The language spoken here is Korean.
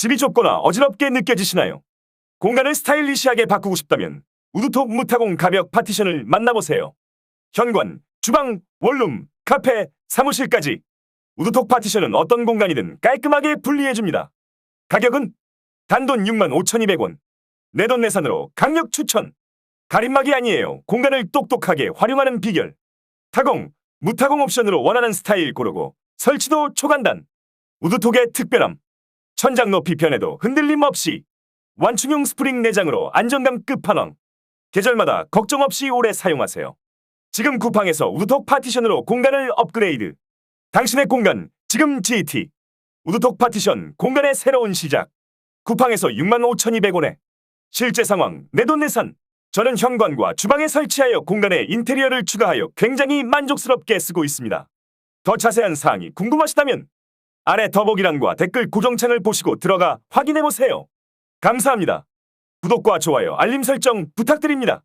집이 좁거나 어지럽게 느껴지시나요? 공간을 스타일리시하게 바꾸고 싶다면 우드톡 무타공 가벽 파티션을 만나보세요. 현관, 주방, 원룸, 카페, 사무실까지 우드톡 파티션은 어떤 공간이든 깔끔하게 분리해줍니다. 가격은 단돈 6만 5,200원. 내돈 내산으로 강력 추천. 가림막이 아니에요. 공간을 똑똑하게 활용하는 비결. 타공, 무타공 옵션으로 원하는 스타일 고르고 설치도 초간단. 우드톡의 특별함. 천장 높이 변해도 흔들림 없이 완충형 스프링 내장으로 안정감 끝판왕. 계절마다 걱정 없이 오래 사용하세요. 지금 쿠팡에서 우드톡 파티션으로 공간을 업그레이드. 당신의 공간 지금 GT. 우드톡 파티션 공간의 새로운 시작. 쿠팡에서 65,200원에 실제 상황 내돈내산. 저는 현관과 주방에 설치하여 공간에 인테리어를 추가하여 굉장히 만족스럽게 쓰고 있습니다. 더 자세한 사항이 궁금하시다면 아래 더보기란과 댓글 고정창을 보시고 들어가 확인해 보세요. 감사합니다. 구독과 좋아요, 알림 설정 부탁드립니다.